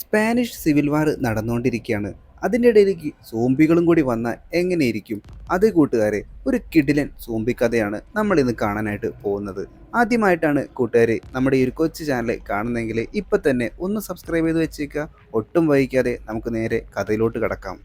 Spanish civil വാർ നടന്നുകൊണ്ടിരിക്കുകയാണ്. അതിന്റെ ഇടയിലേക്ക് സോംബികളും കൂടി വന്നാൽ എങ്ങനെയിരിക്കും? അത് കൂട്ടുകാരെ ഒരു കിടിലൻ സോംബി കഥയാണ് നമ്മൾ ഇന്ന് കാണാനായിട്ട് പോകുന്നത്. ആദ്യമായിട്ടാണ് കൂട്ടുകാരെ നമ്മുടെ ഈ ഒരു കൊച്ചു ചാനൽ കാണുന്നതെങ്കിൽ ഇപ്പം തന്നെ ഒന്ന് സബ്സ്ക്രൈബ് ചെയ്ത് വെച്ചേക്കുക. ഒട്ടും വൈകാതെ നമുക്ക് നേരെ കഥയിലോട്ട് കിടക്കാം.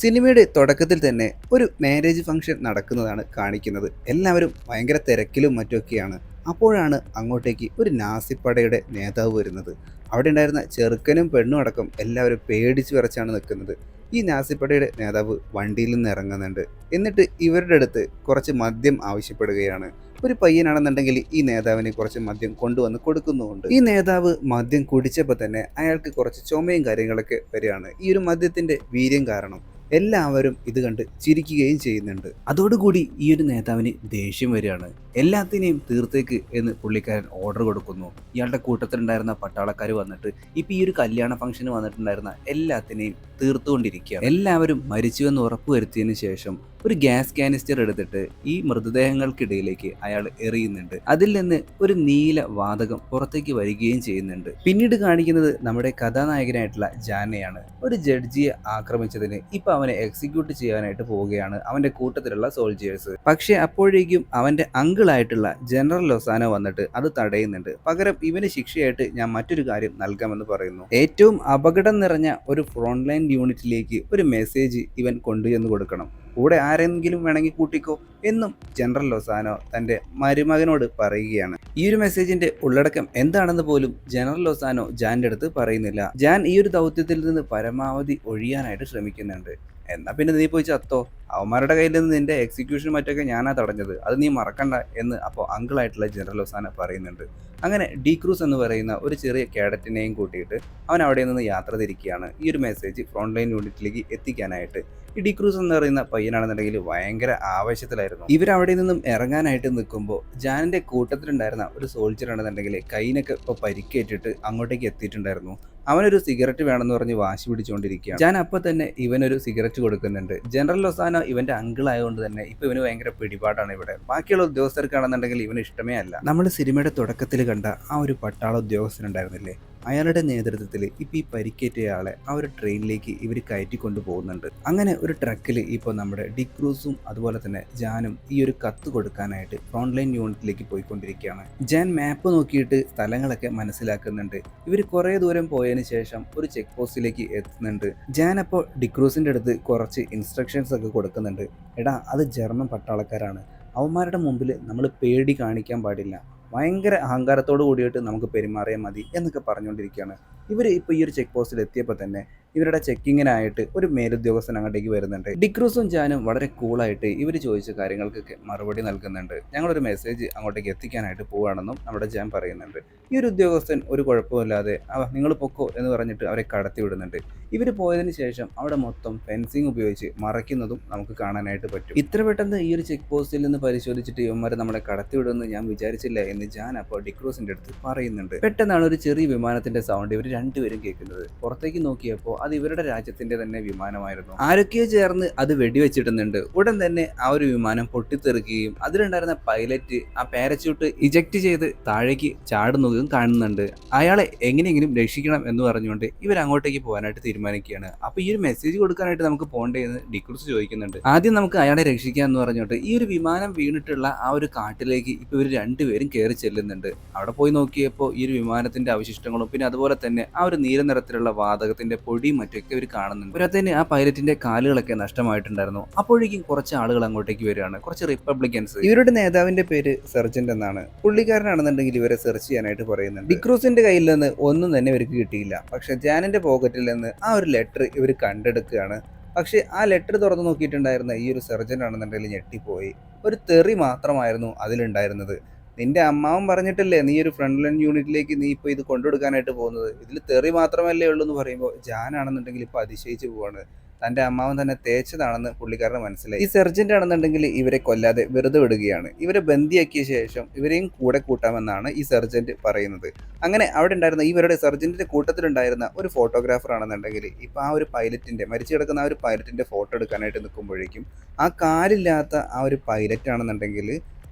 സിനിമയുടെ തുടക്കത്തിൽ തന്നെ ഒരു മാരേജ് ഫംഗ്ഷൻ നടക്കുന്നതാണ് കാണിക്കുന്നത്. എല്ലാവരും ഭയങ്കര തിരക്കിലും മറ്റൊക്കെയാണ് അപ്പോഴാണ് അങ്ങോട്ടേക്ക് ഒരു നാസിപ്പടയുടെ നേതാവ് വരുന്നത്. അവിടെ ഉണ്ടായിരുന്ന ചെറുക്കനും പെണ്ണും അടക്കം എല്ലാവരും പേടിച്ചു വിറച്ചാണ് നിൽക്കുന്നത്. ഈ നാസിപ്പടയുടെ നേതാവ് വണ്ടിയിൽ നിന്ന് ഇറങ്ങുന്നുണ്ട്. എന്നിട്ട് ഇവരുടെ അടുത്ത് കുറച്ച് മദ്യം ആവശ്യപ്പെടുകയാണ്. ഒരു പയ്യനാണെന്നുണ്ടെങ്കിൽ ഈ നേതാവിന് കുറച്ച് മദ്യം കൊണ്ടുവന്ന് കൊടുക്കുന്നുമുണ്ട്. ഈ നേതാവ് മദ്യം കുടിച്ചപ്പോൾ തന്നെ അയാൾക്ക് കുറച്ച് ചുമയും കാര്യങ്ങളൊക്കെ വരികയാണ്. ഈ ഒരു മദ്യത്തിന്റെ വീര്യം കാരണം. എല്ലാവരും ഇത് കണ്ട് ചിരിക്കുകയും ചെയ്യുന്നുണ്ട്. അതോടുകൂടി ഈ ഒരു നേതാവിന് ദേഷ്യം വരികയാണ്. എല്ലാത്തിനെയും തീർത്തേക്ക് എന്ന് പുള്ളിക്കാരൻ ഓർഡർ കൊടുക്കുന്നു. ഇയാളുടെ കൂട്ടത്തിലുണ്ടായിരുന്ന പട്ടാളക്കാർ വന്നിട്ട് ഇപ്പൊ ഈ ഒരു കല്യാണ ഫംഗ്ഷന് വന്നിട്ടുണ്ടായിരുന്ന എല്ലാത്തിനെയും തീർത്തുകൊണ്ടിരിക്കുക എല്ലാവരും മരിച്ചു മരിച്ചുവെന്ന് ഉറപ്പുവരുത്തിയതിനു ശേഷം ഒരു ഗ്യാസ് കാനിസ്റ്റർ എടുത്തിട്ട് ഈ മൃതദേഹങ്ങൾക്കിടയിലേക്ക് അയാൾ എറിയുന്നുണ്ട്. അതിൽ നിന്ന് ഒരു നീല വാതകം പുറത്തേക്ക് വരികയും ചെയ്യുന്നുണ്ട്. പിന്നീട് കാണിക്കുന്നത് നമ്മുടെ കഥാനായകനായിട്ടുള്ള ജാനയാണ്. ഒരു ജഡ്ജിയെ ആക്രമിച്ചതിന് ഇപ്പൊ അവനെ എക്സിക്യൂട്ട് ചെയ്യാനായിട്ട് പോവുകയാണ് അവന്റെ കൂട്ടത്തിലുള്ള സോൾജിയേഴ്സ് പക്ഷെ അപ്പോഴേക്കും അവന്റെ അങ്കിളായിട്ടുള്ള ജനറൽ ലൊസാനോ വന്നിട്ട് അത് തടയുന്നുണ്ട്. പകരം ഇവന് ശിക്ഷയായിട്ട് ഞാൻ മറ്റൊരു കാര്യം നൽകാമെന്ന് പറയുന്നു. ഏറ്റവും അപകടം നിറഞ്ഞ ഒരു ഫ്രോണ്ട് ലൈൻ യൂണിറ്റിലേക്ക് ഒരു മെസ്സേജ് ഇവൻ കൊണ്ടുചെന്ന് കൊടുക്കണം. കൂടെ ആരെങ്കിലും വേണമെങ്കിൽ കൂട്ടിക്കോ എന്നും ജനറൽ ലൊസാനോ തന്റെ മരുമകനോട് പറയുകയാണ്. ഈ ഒരു മെസ്സേജിന്റെ ഉള്ളടക്കം എന്താണെന്ന് പോലും ജനറൽ ലൊസാനോ ജാന്റെ അടുത്ത് പറയുന്നില്ല. ജാൻ ഈ ഒരു ദൗത്യത്തിൽ നിന്ന് പരമാവധി ഒഴിയാനായിട്ട് ശ്രമിക്കുന്നുണ്ട്. എന്നാ പിന്നെ നീ പോയി ചത്തോ? അവന്മാരുടെ കയ്യിൽ നിന്ന് നിന്റെ എക്സിക്യൂഷൻ മറ്റൊക്കെ ഞാനാ തടഞ്ഞത്. അത് നീ മറക്കണ്ട എന്ന് അപ്പോൾ അങ്കിളായിട്ടുള്ള ജനറൽ ഒസാന പറയുന്നുണ്ട്. അങ്ങനെ ഡി ക്രൂസ് എന്ന് പറയുന്ന ഒരു ചെറിയ കേഡറ്റിനെയും കൂട്ടിയിട്ട് അവൻ അവിടെ നിന്ന് യാത്ര തിരിക്കുകയാണ്. ഈ ഒരു മെസ്സേജ് ഫ്രോണ്ട് ലൈൻ യൂണിറ്റിലേക്ക് എത്തിക്കാനായിട്ട്. ഈ ഡി ക്രൂസ് എന്ന് പറയുന്ന പയ്യനാണെന്നുണ്ടെങ്കിൽ ഭയങ്കര ആവേശത്തിലായിരുന്നു. ഇവരവിടെ നിന്നും ഇറങ്ങാനായിട്ട് നിൽക്കുമ്പോൾ ജാനിന്റെ കൂട്ടത്തിലുണ്ടായിരുന്ന ഒരു സോൾജർ ആണെന്നുണ്ടെങ്കിൽ കൈനൊക്കെ ഇപ്പോൾ പരിക്കേറ്റിട്ട് അങ്ങോട്ടേക്ക് എത്തിയിട്ടുണ്ടായിരുന്നു. അവനൊരു സിഗരറ്റ് വേണമെന്ന് പറഞ്ഞ് വാശി പിടിച്ചുകൊണ്ടിരിക്കുകയാണ് ഞാൻ അപ്പോൾ തന്നെ ഇവനൊരു സിഗരറ്റ് കൊടുക്കുന്നുണ്ട്. ജനറൽ ലൊസാനോ ഇവന്റെ അങ്കിൾ ആയതുകൊണ്ട് തന്നെ ഇപ്പൊ ഇവന് ഭയങ്കര പിടിപാടാണ് ഇവിടെ. ബാക്കിയുള്ള ഉദ്യോഗസ്ഥർക്കാണെന്നുണ്ടെങ്കിൽ ഇവന് ഇഷ്ടമേ അല്ല. നമ്മൾ സിനിമയുടെ തുടക്കത്തിൽ കണ്ട ആ ഒരു പട്ടാള ഉദ്യോഗസ്ഥനുണ്ടായിരുന്നില്ലേ അയാളുടെ നേതൃത്വത്തിൽ ഇപ്പം ഈ പരിക്കേറ്റയാളെ ആ ഒരു ട്രെയിനിലേക്ക് ഇവർ കയറ്റിക്കൊണ്ടു പോകുന്നുണ്ട്. അങ്ങനെ ഒരു ട്രക്കിൽ ഇപ്പോൾ നമ്മുടെ ഡിക്രൂസും അതുപോലെ തന്നെ ജാനും ഈ ഒരു കത്ത് കൊടുക്കാനായിട്ട് ഫ്രോണ്ട് ലൈൻ യൂണിറ്റിലേക്ക് പോയിക്കൊണ്ടിരിക്കുകയാണ്. ജാൻ മാപ്പ് നോക്കിയിട്ട് സ്ഥലങ്ങളൊക്കെ മനസ്സിലാക്കുന്നുണ്ട്. ഇവർ കുറേ ദൂരം പോയതിന് ശേഷം ഒരു ചെക്ക് പോസ്റ്റിലേക്ക് എത്തുന്നുണ്ട്. ജാൻ അപ്പോൾ ഡിക്രൂസിന്റെ അടുത്ത് കുറച്ച് ഇൻസ്ട്രക്ഷൻസ് ഒക്കെ കൊടുക്കുന്നുണ്ട്. എടാ അത് ജർമ്മൻ പട്ടാളക്കാരാണ്. അവന്മാരുടെ മുമ്പിൽ നമ്മൾ പേടി കാണിക്കാൻ പാടില്ല. ഭയങ്കര അഹങ്കാരത്തോട് കൂടിയിട്ട് നമുക്ക് പെരുമാറിയാൽ മതി എന്നൊക്കെ പറഞ്ഞുകൊണ്ടിരിക്കുകയാണ്. ഇവർ ഇപ്പോൾ ഈ ഒരു ചെക്ക് പോസ്റ്റിൽ എത്തിയപ്പോൾ തന്നെ ഇവരുടെ ചെക്കിങ്ങിനായിട്ട് ഒരു മേലുദ്യോഗസ്ഥൻ അങ്ങോട്ടേക്ക് വരുന്നുണ്ട്. ഡിക്രൂസും ജാനും വളരെ കൂളായിട്ട് ഇവർ ചോദിച്ച കാര്യങ്ങൾക്കൊക്കെ മറുപടി നൽകുന്നുണ്ട്. ഞങ്ങളൊരു മെസ്സേജ് അങ്ങോട്ടേക്ക് എത്തിക്കാനായിട്ട് പോവുകയാണെന്നും നമ്മുടെ ജാൻ പറയുന്നുണ്ട്. ഈ ഒരു ഉദ്യോഗസ്ഥൻ ഒരു കുഴപ്പമില്ലാതെ നിങ്ങൾ പൊക്കോ എന്ന് പറഞ്ഞിട്ട് അവരെ കടത്തിവിടുന്നുണ്ട് ഇവർ പോയതിന് ശേഷം അവിടെ മൊത്തം ഫെൻസിങ് ഉപയോഗിച്ച് മറയ്ക്കുന്നതും നമുക്ക് കാണാനായിട്ട് പറ്റും. ഇത്ര പെട്ടെന്ന് ഈ ഒരു ചെക്ക് പോസ്റ്റിൽ നിന്ന് പരിശോധിച്ചിട്ട് ഇവന്മാരെ നമ്മളെ കടത്തി വിടുമെന്ന് ഞാൻ വിചാരിച്ചില്ല എന്ന് ജാൻ അപ്പോൾ ഡിക്രൂസിന്റെ അടുത്ത് പറയുന്നുണ്ട്. പെട്ടെന്നാണ് ഒരു ചെറിയ വിമാനത്തിന്റെ സൗണ്ട് ഇവർ രണ്ടുപേരും കേൾക്കുന്നത്. പുറത്തേക്ക് നോക്കിയപ്പോൾ അത് ഇവരുടെ രാജ്യത്തിന്റെ തന്നെ വിമാനമായിരുന്നു. ആരൊക്കെയോ ചേർന്ന് അത് വെടിവെച്ചിടുന്നുണ്ട് ഉടൻ തന്നെ ആ ഒരു വിമാനം പൊട്ടിത്തെറിക്കുകയും അതിലുണ്ടായിരുന്ന പൈലറ്റ് ആ പാരച്യൂട്ട് ഇജക്ട് ചെയ്ത് താഴേക്ക് ചാടുന്നതും കാണുന്നുണ്ട്. അയാളെ എങ്ങനെയെങ്കിലും രക്ഷിക്കണം എന്ന് പറഞ്ഞുകൊണ്ട് ഇവർ അങ്ങോട്ടേക്ക് പോകാനായിട്ട് തീരുമാനിക്കുകയാണ്. അപ്പൊ ഈ ഒരു മെസ്സേജ് കൊടുക്കാനായിട്ട് നമുക്ക് പോകേണ്ടതെന്ന് ഡിക്രൂസ് ചോദിക്കുന്നുണ്ട്. ആദ്യം നമുക്ക് അയാളെ രക്ഷിക്കാം എന്ന് പറഞ്ഞുകൊണ്ട് ഈ ഒരു വിമാനം വീണിട്ടുള്ള ആ ഒരു കാട്ടിലേക്ക് ഇപ്പൊ ഇവർ രണ്ടുപേരും കയറി ചെല്ലുന്നുണ്ട്. അവിടെ പോയി നോക്കിയപ്പോൾ ഈ ഒരു വിമാനത്തിന്റെ അവശിഷ്ടങ്ങളും പിന്നെ അതുപോലെ തന്നെ ആ ഒരു നീല നിറത്തിലുള്ള വാതകത്തിന്റെ പൊടിയും മറ്റൊക്കെ അവർ കാണുന്നുണ്ട്. ഇവരത്തേന് ആ പൈലറ്റിന്റെ കാലുകളൊക്കെ നഷ്ടമായിട്ടുണ്ടായിരുന്നു. അപ്പോഴേക്കും കുറച്ച് ആളുകൾ അങ്ങോട്ടേക്ക് വരികയാണ്. കുറച്ച് റിപ്പബ്ലിക്കൻസ്. ഇവരുടെ നേതാവിന്റെ പേര് സർജന്റ് എന്നാണ്. പുള്ളിക്കാരനാണെന്നുണ്ടെങ്കിൽ ഇവരെ സെർച്ച് ചെയ്യാനായിട്ട് പറയുന്നുണ്ട്. ഡിക്രൂസിന്റെ കയ്യിൽ നിന്ന് ഒന്നും തന്നെ ഇവർക്ക് കിട്ടിയില്ല. പക്ഷെ ജാനിന്റെ പോക്കറ്റിൽ നിന്ന് ആ ഒരു ലെറ്റർ ഇവർ കണ്ടെടുക്കുകയാണ്. പക്ഷെ ആ ലെറ്റർ തുറന്നു നോക്കിയിട്ടുണ്ടായിരുന്ന ഈ ഒരു സർജൻ ആണെന്നുണ്ടെങ്കിൽ ഞെട്ടിപ്പോയി. ഒരു തെറി മാത്രമായിരുന്നു അതിലുണ്ടായിരുന്നത്. നിന്റെ അമ്മാവൻ പറഞ്ഞിട്ടില്ലേ നീ ഒരു ഫ്രണ്ട് ലൈൻ യൂണിറ്റിലേക്ക് നീ ഇപ്പോൾ ഇത് കൊണ്ടുകൊടുക്കാനായിട്ട് പോകുന്നത്. ഇതിൽ തെറി മാത്രമല്ലേ ഉള്ളൂ എന്ന് പറയുമ്പോൾ ജാനാണെന്നുണ്ടെങ്കിൽ ഇപ്പോൾ അതിശയിച്ച് പോവാണ്. തന്റെ അമ്മാവൻ തന്നെ തേച്ചതാണെന്ന് പുള്ളിക്കാരന് മനസ്സിലായി. ഈ സെർജന്റ് ആണെന്നുണ്ടെങ്കിൽ ഇവരെ കൊല്ലാതെ വെറുതെ വിടുകയാണ്. ഇവരെ ബന്ദിയാക്കിയ ശേഷം ഇവരെയും കൂടെ കൂട്ടാമെന്നാണ് ഈ സെർജന്റ് പറയുന്നത്. അങ്ങനെ അവിടെ ഉണ്ടായിരുന്ന ഇവരുടെ സെർജന്റിന്റെ കൂട്ടത്തിലുണ്ടായിരുന്ന ഒരു ഫോട്ടോഗ്രാഫർ ആണെന്നുണ്ടെങ്കിൽ ഇപ്പൊ ആ ഒരു പൈലറ്റിന്റെ മരിച്ചു കിടക്കുന്ന ആ ഒരു പൈലറ്റിന്റെ ഫോട്ടോ എടുക്കാനായിട്ട് നിൽക്കുമ്പോഴേക്കും ആ കാലില്ലാത്ത ആ ഒരു പൈലറ്റ് ആണെന്നുണ്ടെങ്കിൽ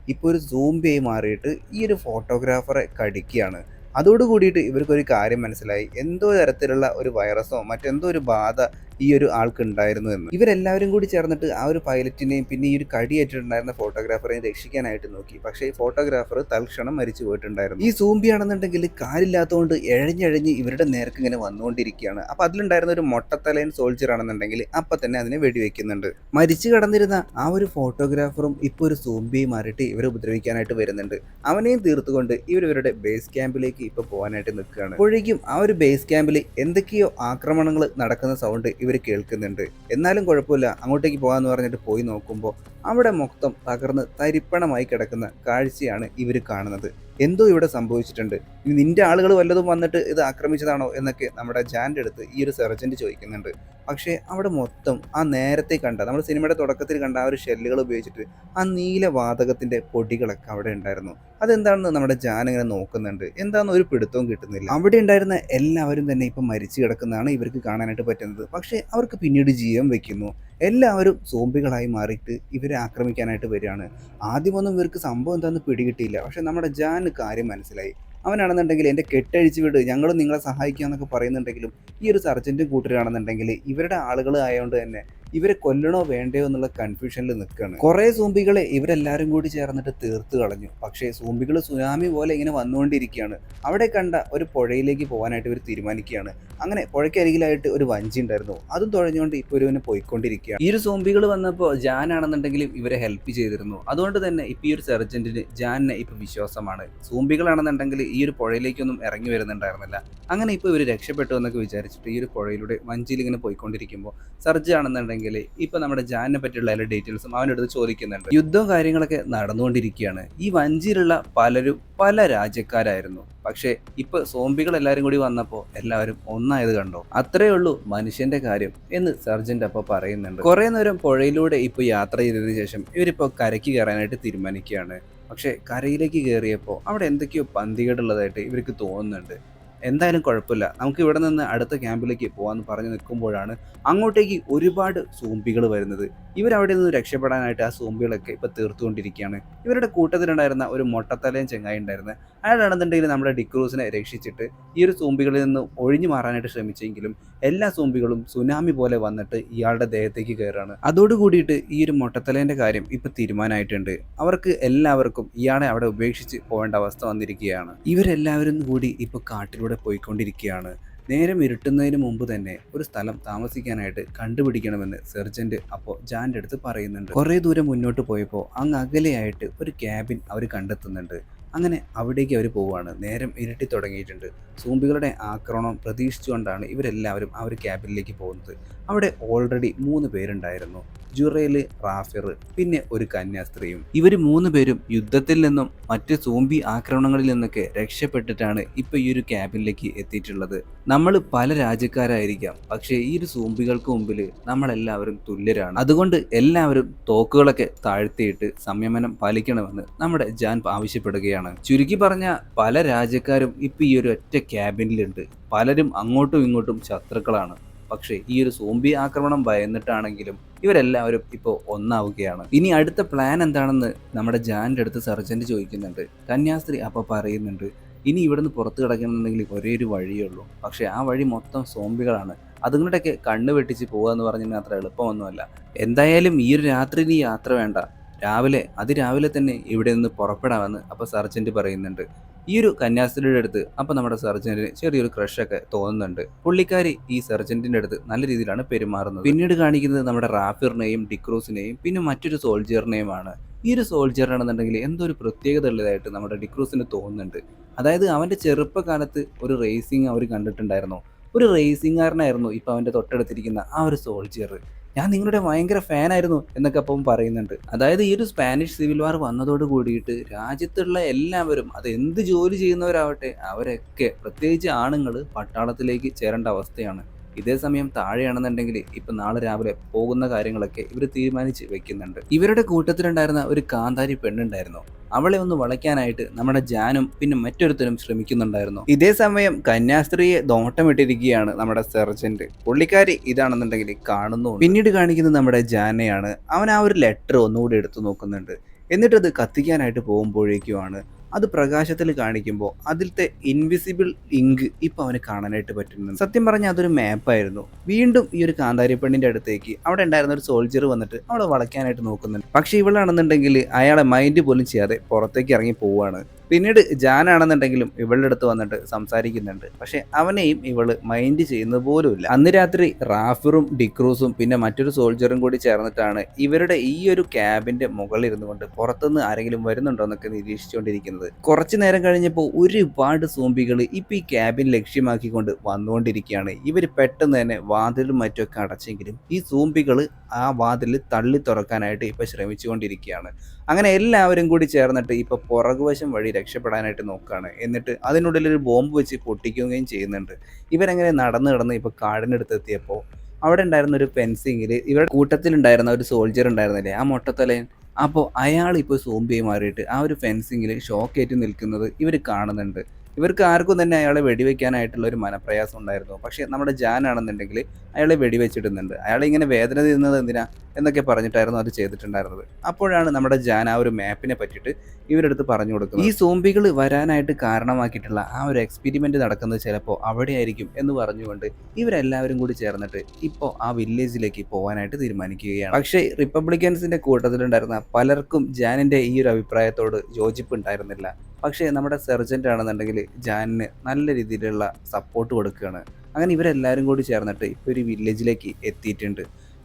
ഇപ്പോൾ ഒരു സൂംബിയായി മാറിയിട്ട് ഈ ഒരു ഫോട്ടോഗ്രാഫറെ കടിക്കുകയാണ്. അതോട് കൂടിയിട്ട് ഇവർക്കൊരു കാര്യം മനസ്സിലായി. എന്തോ തരത്തിലുള്ള ഒരു വൈറസോ മറ്റെന്തോ ഒരു ബാധ ഈ ഒരു ആൾക്ക് ഉണ്ടായിരുന്നു എന്ന്. ഇവരെല്ലാവരും കൂടി ചേർന്നിട്ട് ആ ഒരു പൈലറ്റിനെയും പിന്നെ ഈ ഒരു കടിയേറ്റിട്ടുണ്ടായിരുന്ന ഫോട്ടോഗ്രാഫറെയും രക്ഷിക്കാനായിട്ട് നോക്കി. പക്ഷേ ഈ ഫോട്ടോഗ്രാഫർ തൽക്ഷണം മരിച്ചു പോയിട്ടുണ്ടായിരുന്നു. ഈ സൂമ്പിയാണെന്നുണ്ടെങ്കിൽ കാലില്ലാത്തതുകൊണ്ട് എഴഞ്ഞെഴഞ്ഞ് ഇവരുടെ നേർക്ക് ഇങ്ങനെ വന്നുകൊണ്ടിരിക്കുകയാണ്. അപ്പോൾ അതിലുണ്ടായിരുന്ന ഒരു മൊട്ടത്തലയൻ സോൾജർ ആണെന്നുണ്ടെങ്കിൽ അപ്പം തന്നെ അതിനെ വെടിവെക്കുന്നുണ്ട്. മരിച്ചു കടന്നിരുന്ന ആ ഒരു ഫോട്ടോഗ്രാഫറും ഇപ്പോൾ ഒരു സൂമ്പിയും മാറിയിട്ട് ഇവരെ ഉപദ്രവിക്കാനായിട്ട് വരുന്നുണ്ട്. അവനെയും തീർത്തുകൊണ്ട് ഇവർ ഇവരുടെ ബേസ് ക്യാമ്പിലേക്ക് ഇപ്പോൾ പോകാനായിട്ട് നിൽക്കുകയാണ്. അപ്പോഴേക്കും ആ ഒരു ബേസ് ക്യാമ്പിൽ എന്തൊക്കെയോ ആക്രമണങ്ങൾ നടക്കുന്ന സൗണ്ട് ഇവർ കേൾക്കുന്നുണ്ട്. എന്നാലും കുഴപ്പമില്ല. അങ്ങോട്ടേക്ക് പോകാമെന്ന് പറഞ്ഞിട്ട് പോയി നോക്കുമ്പോൾ അവിടെ മൊത്തം തകർന്ന് തരിപ്പണമായി കിടക്കുന്ന കാഴ്ചയാണ് ഇവർ കാണുന്നത്. എന്തോ ഇവിടെ സംഭവിച്ചിട്ടുണ്ട്. ഇനി നിന്റെ ആളുകൾ വല്ലതും വന്നിട്ട് ഇത് ആക്രമിച്ചതാണോ എന്നൊക്കെ നമ്മുടെ ജാന്റെ അടുത്ത് ഈ ഒരു സെർജന്റ് ചോദിക്കുന്നുണ്ട്. പക്ഷേ അവിടെ മൊത്തം ആ നേരത്തെ കണ്ട നമ്മുടെ സിനിമയുടെ തുടക്കത്തിൽ കണ്ട ആ ഒരു ഷെല്ലുകൾ ഉപയോഗിച്ചിട്ട് ആ നീല വാതകത്തിന്റെ പൊടികളൊക്കെ അവിടെ ഉണ്ടായിരുന്നു. അതെന്താണെന്ന് നമ്മുടെ ജാൻ ഇങ്ങനെ നോക്കുന്നുണ്ട്. എന്താണെന്ന് ഒരു പിടുത്തവും കിട്ടുന്നില്ല. അവിടെ ഉണ്ടായിരുന്ന എല്ലാവരും തന്നെ ഇപ്പം മരിച്ചു കിടക്കുന്നതാണ് ഇവർക്ക് കാണാനായിട്ട് പറ്റുന്നത്. പക്ഷേ അവർക്ക് പിന്നീട് ജീവൻ വെക്കുന്നു. എല്ലാവരും സോംബികളായി മാറിയിട്ട് ഇവരെ ആക്രമിക്കാനായിട്ട് വരികയാണ്. ആദ്യമൊന്നും ഇവർക്ക് സംഭവം എന്താണെന്ന് പിടികിട്ടിയില്ല. പക്ഷെ നമ്മുടെ ജാന് കാര്യം മനസ്സിലായി. അവനാണെന്നുണ്ടെങ്കിൽ എന്റെ കെട്ടഴിച്ച് വിട് ഞങ്ങളും നിങ്ങളെ സഹായിക്കാമെന്നൊക്കെ പറയുന്നുണ്ടെങ്കിലും ഈ ഒരു സർജന്റും കൂട്ടരാണെന്നുണ്ടെങ്കിൽ ഇവരുടെ ആളുകൾ ആയതുകൊണ്ട് തന്നെ ഇവരെ കൊല്ലണോ വേണ്ടയോ എന്നുള്ള കൺഫ്യൂഷനിൽ നിൽക്കുകയാണ് കുറേ സൂമ്പികളെ ഇവരെല്ലാവരും കൂടി ചേർന്നിട്ട് തീർത്ത് കളഞ്ഞു. പക്ഷേ സൂമ്പികൾ സുനാമി പോലെ ഇങ്ങനെ വന്നുകൊണ്ടിരിക്കുകയാണ്. അവിടെ കണ്ട ഒരു പുഴയിലേക്ക് പോകാനായിട്ട് ഇവർ തീരുമാനിക്കുകയാണ്. അങ്ങനെ പുഴയ്ക്കരികിലായിട്ട് ഒരു വഞ്ചി ഉണ്ടായിരുന്നു. അതും തുഴഞ്ഞുകൊണ്ട് ഇപ്പോൾ ഒരുവിനെ പോയിക്കൊണ്ടിരിക്കുകയാണ്. ഈ ഒരു സോംബികൾ വന്നപ്പോൾ ജാൻ ആണെന്നുണ്ടെങ്കിലും ഇവരെ ഹെൽപ്പ് ചെയ്തിരുന്നു. അതുകൊണ്ട് തന്നെ ഇപ്പോൾ ഈ ഒരു സെർജന്റിന് ജാനിനെ ഇപ്പോൾ വിശ്വാസമാണ്. സോംബികളാണെന്നുണ്ടെങ്കിൽ ഈ ഒരു പുഴയിലേക്കൊന്നും ഇറങ്ങി വരുന്നുണ്ടായിരുന്നില്ല. അങ്ങനെ ഇപ്പോൾ ഇവർ രക്ഷപ്പെട്ടു എന്നൊക്കെ വിചാരിച്ചിട്ട് ഈ ഒരു പുഴയിലൂടെ വഞ്ചിയിൽ ഇങ്ങനെ പോയിക്കൊണ്ടിരിക്കുമ്പോൾ സർജ് ആണെന്നുണ്ടെങ്കിൽ ഇപ്പോൾ നമ്മുടെ ജാനിനെ പറ്റിയുള്ള എല്ലാ ഡീറ്റെയിൽസും അവന്റെ അടുത്ത് ചോദിക്കുന്നുണ്ട്. യുദ്ധവും കാര്യങ്ങളൊക്കെ നടന്നുകൊണ്ടിരിക്കുകയാണ്. ഈ വഞ്ചിയിലുള്ള പലരും പല രാജ്യക്കാരായിരുന്നു. പക്ഷേ ഇപ്പൊ സോംബികൾ എല്ലാവരും കൂടി വന്നപ്പോൾ എല്ലാവരും ഒന്നായത് കണ്ടോ? അത്രേ ഉള്ളൂ മനുഷ്യന്റെ കാര്യം എന്ന് സർജന്റ് അപ്പോൾ പറയുന്നുണ്ട്. കുറെ നേരം പുഴയിലൂടെ ഇപ്പോൾ യാത്ര ചെയ്തതിനു ശേഷം ഇവരിപ്പോൾ കരയ്ക്ക് കയറാനായിട്ട് തീരുമാനിക്കുകയാണ്. പക്ഷേ കരയിലേക്ക് കയറിയപ്പോൾ അവിടെ എന്തൊക്കെയോ പന്തികേടുള്ളതായിട്ട് ഇവർക്ക് തോന്നുന്നുണ്ട്. എന്തായാലും കുഴപ്പമില്ല. നമുക്ക് ഇവിടെ നിന്ന് അടുത്ത ക്യാമ്പിലേക്ക് പോകാമെന്ന് പറഞ്ഞ് നിൽക്കുമ്പോഴാണ് അങ്ങോട്ടേക്ക് ഒരുപാട് സൂമ്പികൾ വരുന്നത്. ഇവരവിടെ നിന്ന് രക്ഷപ്പെടാനായിട്ട് ആ സൂമ്പികളൊക്കെ ഇപ്പോൾ തീർത്തുകൊണ്ടിരിക്കുകയാണ്. ഇവരുടെ കൂട്ടത്തിലുണ്ടായിരുന്ന ഒരു മൊട്ടത്തലയും ചെങ്ങായി ഉണ്ടായിരുന്നു. അയാളാണെന്നുണ്ടെങ്കിൽ നമ്മുടെ ഡിക്രൂസിനെ രക്ഷിച്ചിട്ട് ഈ ഒരു സൂമ്പികളിൽ നിന്ന് ഒഴിഞ്ഞു മാറാനായിട്ട് ശ്രമിച്ചെങ്കിലും എല്ലാ സൂമ്പികളും സുനാമി പോലെ വന്നിട്ട് ഇയാളുടെ ദേഹത്തേക്ക് കയറാണ് അതോട് കൂടിയിട്ട് ഈ ഒരു മൊട്ടത്തലേന്റെ കാര്യം ഇപ്പം തീരുമാനമായിട്ടുണ്ട്. അവർക്ക് എല്ലാവർക്കും ഇയാളെ അവിടെ ഉപേക്ഷിച്ച് പോകേണ്ട അവസ്ഥ വന്നിരിക്കുകയാണ്. ഇവരെല്ലാവരും കൂടി ഇപ്പോൾ കാട്ടിലൂടെ പോയിക്കൊണ്ടിരിക്കുകയാണ്. നേരം ഇരുട്ടുന്നതിന് മുമ്പ് തന്നെ ഒരു സ്ഥലം താമസിക്കാനായിട്ട് കണ്ടുപിടിക്കണമെന്ന് സെർജന്റ് അപ്പോൾ ജാന്റെ അടുത്ത് പറയുന്നുണ്ട്. കുറേ ദൂരം മുന്നോട്ട് പോയപ്പോൾ അങ്ങ് അകലെയായിട്ട് ഒരു ക്യാബിൻ അവർ കണ്ടെത്തുന്നുണ്ട്. അങ്ങനെ അവിടേക്ക് അവർ പോവുകയാണ് നേരം ഇരുട്ടി തുടങ്ങിയിട്ടുണ്ട്. സൂമ്പികളുടെ ആക്രമണം പ്രതീക്ഷിച്ചുകൊണ്ടാണ് ഇവരെല്ലാവരും ആ ഒരു ക്യാബിനിലേക്ക് പോകുന്നത്. അവിടെ ഓൾറെഡി മൂന്ന് പേരുണ്ടായിരുന്നു. ജുറേൽ റാഫിർ പിന്നെ ഒരു കന്യാസ്ത്രീയും. ഇവർ മൂന്ന് പേരും യുദ്ധത്തിൽ നിന്നും മറ്റ് സോംബി ആക്രമണങ്ങളിൽ നിന്നൊക്കെ രക്ഷപ്പെട്ടിട്ടാണ് ഇപ്പൊ ഈ ഒരു ക്യാബിനിലേക്ക് എത്തിയിട്ടുള്ളത്. നമ്മൾ പല രാജ്യക്കാരായിരിക്കാം പക്ഷേ ഈ ഒരു സോംബികൾക്ക് മുമ്പിൽ നമ്മളെല്ലാവരും തുല്യരാണ്. അതുകൊണ്ട് എല്ലാവരും തോക്കുകളൊക്കെ താഴ്ത്തിയിട്ട് സംയമനം പാലിക്കണമെന്ന് നമ്മുടെ ജാൻ ആവശ്യപ്പെടുകയാണ്. ചുരുക്കി പറഞ്ഞ പല രാജ്യക്കാരും ഇപ്പൊ ഈ ഒരു ഒറ്റ ക്യാബിനിലുണ്ട് പലരും അങ്ങോട്ടും ഇങ്ങോട്ടും ശത്രുക്കളാണ്. പക്ഷേ ഈ ഒരു സോംബി ആക്രമണം ഭയന്നിട്ടാണെങ്കിലും ഇവരെല്ലാവരും ഇപ്പോൾ ഒന്നാവുകയാണ്. ഇനി അടുത്ത പ്ലാൻ എന്താണെന്ന് നമ്മുടെ ജാന്റെ അടുത്ത് സർജന്റ് ചോദിക്കുന്നുണ്ട്. കന്യാസ്ത്രീ അപ്പോൾ പറയുന്നുണ്ട് ഇനി ഇവിടുന്ന് പുറത്ത് കിടക്കണമെന്നുണ്ടെങ്കിൽ ഒരേ ഒരു വഴിയേ ഉള്ളൂ. പക്ഷേ ആ വഴി മൊത്തം സോംബികളാണ്. അതുങ്ങളുടെയൊക്കെ കണ്ണ് വെട്ടിച്ച് പോകുക എന്ന് പറഞ്ഞാൽ അത്ര എളുപ്പമൊന്നുമല്ല. എന്തായാലും ഈ ഒരു രാത്രി നീ യാത്ര വേണ്ട. രാവിലെ അതിരാവിലെ തന്നെ ഇവിടെ നിന്ന് പുറപ്പെടാമെന്ന് അപ്പോൾ സർജന്റ് പറയുന്നുണ്ട്. ഈ ഒരു കന്യാസ്ത്രീയുടെ അടുത്ത് അപ്പം നമ്മുടെ സർജന്റിന് ചെറിയൊരു ക്രഷൊക്കെ തോന്നുന്നുണ്ട്. പുള്ളിക്കാരി ഈ സർജന്റിന്റെ അടുത്ത് നല്ല രീതിയിലാണ് പെരുമാറുന്നത്. പിന്നീട് കാണിക്കുന്നത് നമ്മുടെ റാഫിറിനെയും ഡിക്രൂസിനെയും പിന്നെ മറ്റൊരു സോൾജിയറിനെയുമാണ്. ഈ ഒരു സോൾജിയറാണെന്നുണ്ടെങ്കിൽ എന്തോ ഒരു പ്രത്യേകത ഉള്ളതായിട്ട് നമ്മുടെ ഡിക്രൂസിന് തോന്നുന്നുണ്ട്. അതായത് അവന്റെ ചെറുപ്പകാലത്ത് ഒരു റേസിംഗ് അവർ കണ്ടിട്ടുണ്ടായിരുന്നു. ഒരു റേസിംഗുകാരനായിരുന്നു ഇപ്പോൾ അവന്റെ തൊട്ടടുത്തിരിക്കുന്ന ആ ഒരു സോൾജിയർ ഞാൻ നിങ്ങളുടെ ഭയങ്കര ഫാനായിരുന്നു എന്നൊക്കെ അപ്പം പറയുന്നുണ്ട്. അതായത് ഈ ഒരു സ്പാനിഷ് സിവിൽ വാർ വന്നതോട് കൂടിയിട്ട് രാജ്യത്തുള്ള എല്ലാവരും അത് എന്ത് ജോലി ചെയ്യുന്നവരാവട്ടെ അവരൊക്കെ പ്രത്യേകിച്ച് ആണുങ്ങൾ പട്ടാളത്തിലേക്ക് ചേരേണ്ട അവസ്ഥയാണ്. ഇതേ സമയം താഴെയാണെന്നുണ്ടെങ്കിൽ ഇപ്പം നാളെ രാവിലെ പോകുന്ന കാര്യങ്ങളൊക്കെ ഇവർ തീരുമാനിച്ച് വെക്കുന്നുണ്ട്. ഇവരുടെ കൂട്ടത്തിലുണ്ടായിരുന്ന ഒരു കാന്താരി പെണ്ണുണ്ടായിരുന്നു. അവളെ ഒന്ന് വളയ്ക്കാനായിട്ട് നമ്മുടെ ജാനും പിന്നെ മറ്റൊരുത്തരും ശ്രമിക്കുന്നുണ്ടായിരുന്നു. ഇതേ സമയം കന്യാസ്ത്രീയെ ദോട്ടമിട്ടിരിക്കുകയാണ് നമ്മുടെ സെർജന്റ്. പുള്ളിക്കാരി ഇതാണെന്നുണ്ടെങ്കിൽ കാണുന്നു പിന്നീട് കാണിക്കുന്നത് നമ്മുടെ ജാനയാണ്. അവൻ ആ ഒരു ലെറ്റർ ഒന്നുകൂടി എടുത്തു നോക്കുന്നുണ്ട്. എന്നിട്ടത് കത്തിക്കാനായിട്ട് പോകുമ്പോഴേക്കുമാണ് അത് പ്രകാശത്തിൽ കാണിക്കുമ്പോൾ അതിലത്തെ ഇൻവിസിബിൾ ഇങ്ക് ഇപ്പോൾ അവന് കാണാനായിട്ട് പറ്റുന്നുണ്ട്. സത്യം പറഞ്ഞാൽ അതൊരു മാപ്പായിരുന്നു വീണ്ടും ഈ ഒരു കാന്താരി പെണ്ണിന്റെ അടുത്തേക്ക് അവിടെ ഉണ്ടായിരുന്ന ഒരു സോൾജർ വന്നിട്ട് അവളെ വളയ്ക്കാനായിട്ട് നോക്കുന്നുണ്ട്. പക്ഷെ ഇവളാണെന്നുണ്ടെങ്കിൽ അയാളെ മൈൻഡ് പോലും ചെയ്യാതെ പുറത്തേക്ക് ഇറങ്ങി പോവാണ്. പിന്നീട് ജാനാണെന്നുണ്ടെങ്കിലും ഇവളുടെ അടുത്ത് വന്നിട്ട് സംസാരിക്കുന്നുണ്ട്. പക്ഷെ അവനെയും ഇവൾ മൈൻഡ് ചെയ്യുന്നത് പോലുമില്ല. അന്ന് രാത്രി റാഫറും ഡിക്രൂസും പിന്നെ മറ്റൊരു സോൾജറും കൂടി ചേർന്നിട്ടാണ് ഇവരുടെ ഈ ഒരു ക്യാബിന്റെ മുകളിൽ ഇരുന്നു കൊണ്ട് പുറത്തുനിന്ന് ആരെങ്കിലും വരുന്നുണ്ടോ എന്നൊക്കെ നിരീക്ഷിച്ചുകൊണ്ടിരിക്കുന്നത്. കുറച്ചു നേരം കഴിഞ്ഞപ്പോൾ ഒരുപാട് സോംബികൾ ഇപ്പൊ ഈ ക്യാബിൻ ലക്ഷ്യമാക്കിക്കൊണ്ട് വന്നുകൊണ്ടിരിക്കുകയാണ്. ഇവർ പെട്ടെന്ന് തന്നെ വാതിലും മറ്റുമൊക്കെ അടച്ചെങ്കിലും ഈ സോംബികൾ ആ വാതിൽ തള്ളി തുറക്കാനായിട്ട് ഇപ്പൊ ശ്രമിച്ചുകൊണ്ടിരിക്കുകയാണ്. അങ്ങനെ എല്ലാവരും കൂടി ചേർന്നിട്ട് ഇപ്പൊ പുറകുവശം വഴി രക്ഷപ്പെടാനായിട്ട് നോക്കുകയാണ്. എന്നിട്ട് അതിനുള്ളിൽ ഒരു ബോംബ് വെച്ച് പൊട്ടിക്കുകയും ചെയ്യുന്നുണ്ട്. ഇവരങ്ങനെ നടന്ന് നടന്ന് ഇപ്പോൾ കാടിനടുത്ത് എത്തിയപ്പോൾ അവിടെ ഉണ്ടായിരുന്ന ഒരു ഫെൻസിങ്ങിൽ ഇവരുടെ കൂട്ടത്തിലുണ്ടായിരുന്ന ഒരു സോൾജർ ഉണ്ടായിരുന്നില്ലേ ആ മൊട്ടത്തലയൻ? അപ്പോൾ അയാൾ ഇപ്പോൾ സോംബിയായി മാറിയിട്ട് ആ ഒരു ഫെൻസിങ്ങിൽ ഷോക്കേറ്റ് നിൽക്കുന്നത് ഇവർ കാണുന്നുണ്ട്. ഇവർക്ക് ആർക്കും തന്നെ അയാളെ വെടിവെക്കാനായിട്ടുള്ള ഒരു മനപ്രയാസം ഉണ്ടായിരുന്നു. പക്ഷേ നമ്മുടെ ജാൻ ആണെന്നുണ്ടെങ്കിൽ അയാളെ വെടിവെച്ചിടുന്നുണ്ട്. അയാളെ ഇങ്ങനെ വേദന തീരുന്നത് എന്തിനാ എന്നൊക്കെ പറഞ്ഞിട്ടായിരുന്നു അത് ചെയ്തിട്ടുണ്ടായിരുന്നത്. അപ്പോഴാണ് നമ്മുടെ ജാൻ ആ ഒരു മാപ്പിനെ പറ്റിയിട്ട് ഇവരെടുത്ത് പറഞ്ഞു കൊടുക്കുന്നത്. ഈ സോംബികൾ വരാനായിട്ട് കാരണമാക്കിയിട്ടുള്ള ആ ഒരു എക്സ്പെരിമെന്റ് നടക്കുന്നത് ചിലപ്പോൾ അവിടെയായിരിക്കും എന്ന് പറഞ്ഞുകൊണ്ട് ഇവരെല്ലാവരും കൂടി ചേർന്നിട്ട് ഇപ്പോൾ ആ വില്ലേജിലേക്ക് പോകാനായിട്ട് തീരുമാനിക്കുകയാണ്. പക്ഷേ റിപ്പബ്ലിക്കൻസിന്റെ കൂട്ടത്തിലുണ്ടായിരുന്ന പലർക്കും ജാനിന്റെ ഈ ഒരു അഭിപ്രായത്തോട് യോജിപ്പ് ഉണ്ടായിരുന്നില്ല പക്ഷേ നമ്മുടെ സെർജന്റ് ആണെന്നുണ്ടെങ്കിൽ ജാനിന് നല്ല രീതിയിലുള്ള സപ്പോർട്ട് കൊടുക്കുകയാണ്. അങ്ങനെ ഇവരെല്ലാവരും കൂടി ചേർന്നിട്ട് ഇപ്പോൾ ഒരു വില്ലേജിലേക്ക് എത്തിയിട്ടുണ്ട്.